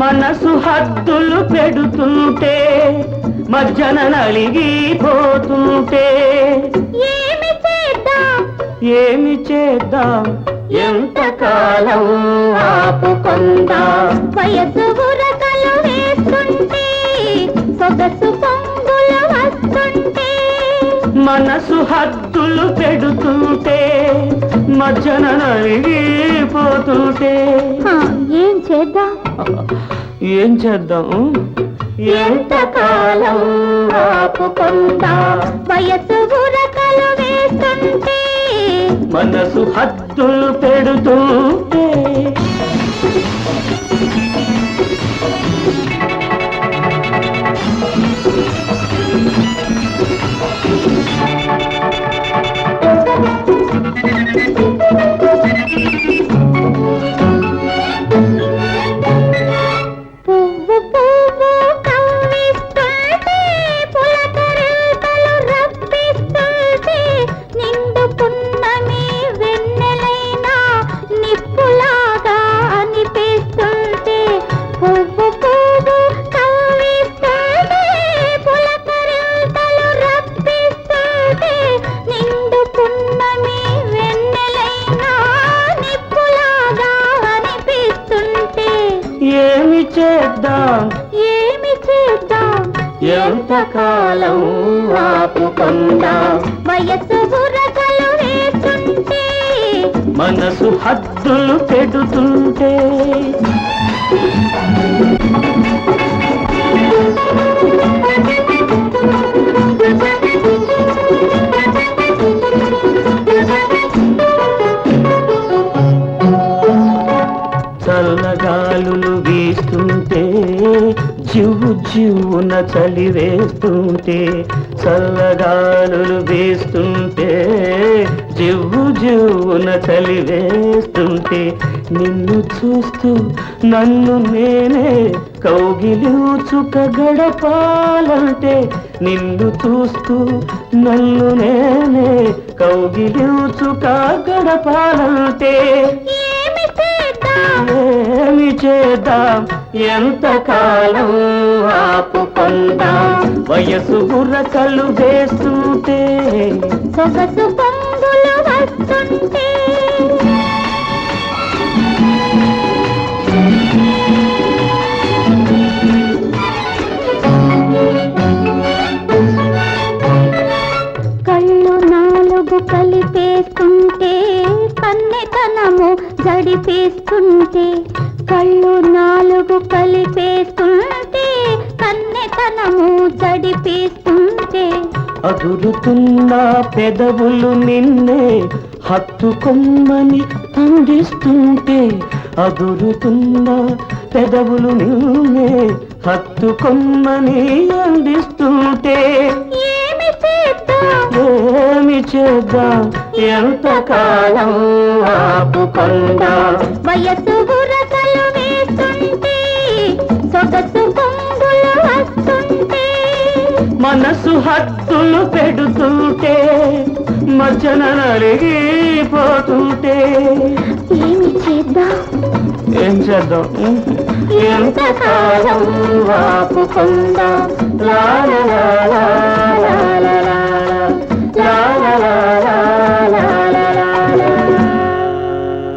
మనసు హద్దులు పెడుతుంటే మజ్జన నలిగిపోతుంటే. చేద్దాం ఏమి చేద్దాం? ఎంతకాలం ఆపుకుందాం? వయసు బురకలు వేస్తుంటే సొగసు పొంగులు వస్తుంటే. మనసు హద్దులు పెడుతుంటే మజ్జన నలిగిపోతుంటే. ఏం చేద్దాం? ఏం చేద్దాం? ఎంతకాలం ఆపుకుందాం? వయసు బురకలు వేస్తుంటే మనసు హద్దులు పెడుతూ ఏమి చేద్దాం? ఏమి చేద్దాం? ఎంతకాలం ఆపుకుందాం? వయసు బుర్రకలు వేస్తుంటే. మనసు హద్దులు పెడుతుంటే. జివ్వు చలి వేస్తుంటే చల్లగాలులు వేస్తుంటే జివ్వు జివ్వున చలి వేస్తుంటే నిన్ను చూస్తూ నన్ను నేనే కౌగిలిచుక గడపాలంటే నిన్ను చూస్తూ నన్ను నేనే కౌగిలిచుక గడపాలంటే. చేద్దాం. ఎంతకాలం ఆపుకుందాం? వయసు బుర్రకలు వేస్తుంటే సొగసు పందులు వస్తుంటే. కళ్ళు నాలుగు కలిపేస్తుంటే కన్నెతనము జడిపేస్తుంటే కళ్ళు నాలుగు కలిపేస్తుంటే కన్నెతనము జడిపేస్తుంటే. అదురుతున్న పెదవులు నిన్నే హత్తుకొమ్మని అందిస్తుంటే అదురుతున్న పెదవులు నిన్నే హత్తుకొమ్మని అందిస్తుంటే. ఏమి చేద్దాం? ఏమి చేద్దాం? ఎంతకాలం ఆపుకుందాం? వయసు మనసు హద్దులు పెడుతుంటే మజ్జన నలిగిపోతుంటే ఏమి చేద్దాం? ఏం చేద్దాం? ఎంతకాలం ఆపుకుందాం లా లా లా లా